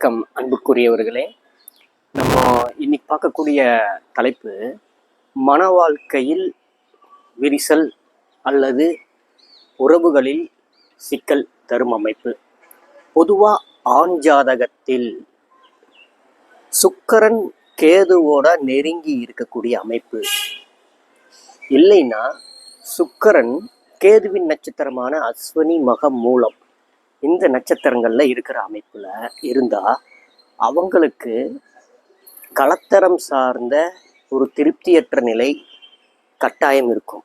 வணக்கம் அன்புக்குரியவர்களே. நம்ம இன்னைக்கு பார்க்கக்கூடிய தலைப்பு மன வாழ்க்கையில் விரிசல் அல்லது உறவுகளில் சிக்கல் தரும் அமைப்பு. பொதுவாக ஆண் ஜாதகத்தில் சுக்கரன் கேதுவோட நெருங்கி இருக்கக்கூடிய அமைப்பு. இல்லைன்னா சுக்கரன் கேதுவின் நட்சத்திரமான அஸ்வினி மகம் மூலம் இந்த நட்சத்திரங்களில் இருக்கிற அமைப்பில் இருந்தால் அவங்களுக்கு கலத்தரம் சார்ந்த ஒரு திருப்தியற்ற நிலை கட்டாயம் இருக்கும்.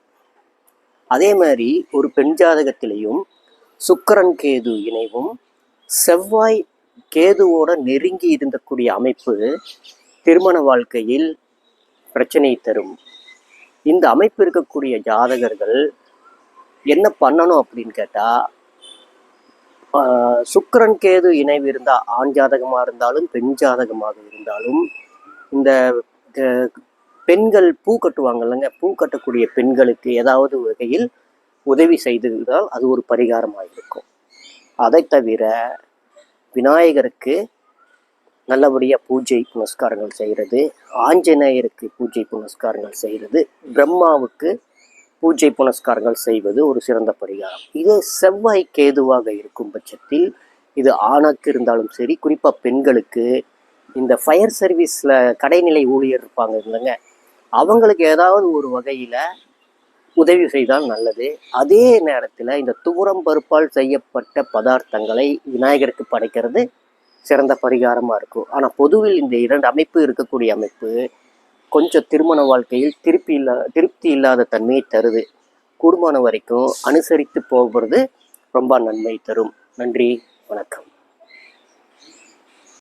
அதே மாதிரி ஒரு பெண் ஜாதகத்திலையும் சுக்கரன் கேது இணைவும் செவ்வாய் கேதுவோட நெருங்கி இருந்தக்கூடிய அமைப்பு திருமண வாழ்க்கையில் பிரச்சனையை தரும். இந்த அமைப்பு இருக்கக்கூடிய ஜாதகர்கள் என்ன பண்ணணும் அப்படின்னு கேட்டால் சுக்கரன் கேது இணைவு இருந்தால் ஆண் ஜாதகமாக இருந்தாலும் பெண் ஜாதகமாக இருந்தாலும் இந்த பெண்கள் பூ கட்டுவாங்க இல்லைங்க பூ கட்டக்கூடிய பெண்களுக்கு ஏதாவது வகையில் உதவி செய்திருந்தால் அது ஒரு பரிகாரமாக இருக்கும் அதை தவிர விநாயகருக்கு நல்லபடியாக பூஜை புனஸ்காரங்கள் செய்கிறது ஆஞ்சநேயருக்கு பூஜை புனஸ்காரங்கள் செய்கிறது பிரம்மாவுக்கு பூஜை புனஸ்காரங்கள் செய்வது ஒரு சிறந்த பரிகாரம். இது செவ்வாய் கேதுவாக இருக்கும் பட்சத்தில் இது ஆணாக்கு இருந்தாலும் சரி குறிப்பாக பெண்களுக்கு இந்த ஃபயர் சர்வீஸில் கடைநிலை ஊழியர் இருப்பாங்க இல்லைங்க அவங்களுக்கு ஏதாவது ஒரு வகையில் உதவி செய்தால் நல்லது. அதே நேரத்தில் இந்த தூரம் பருப்பால் செய்யப்பட்ட பதார்த்தங்களை விநாயகருக்கு படைக்கிறது சிறந்த பரிகாரமாக இருக்கும். ஆனால் பொதுவில் இந்த இரண்டு அமைப்பு இருக்கக்கூடிய அமைப்பு கொஞ்சம் திருமண வாழ்க்கையில் திருப்பி இல்லா திருப்தி இல்லாத தன்மையை தருது. கூடுமான வரைக்கும் அனுசரித்து போகிறது ரொம்ப நன்மை தரும். நன்றி வணக்கம்.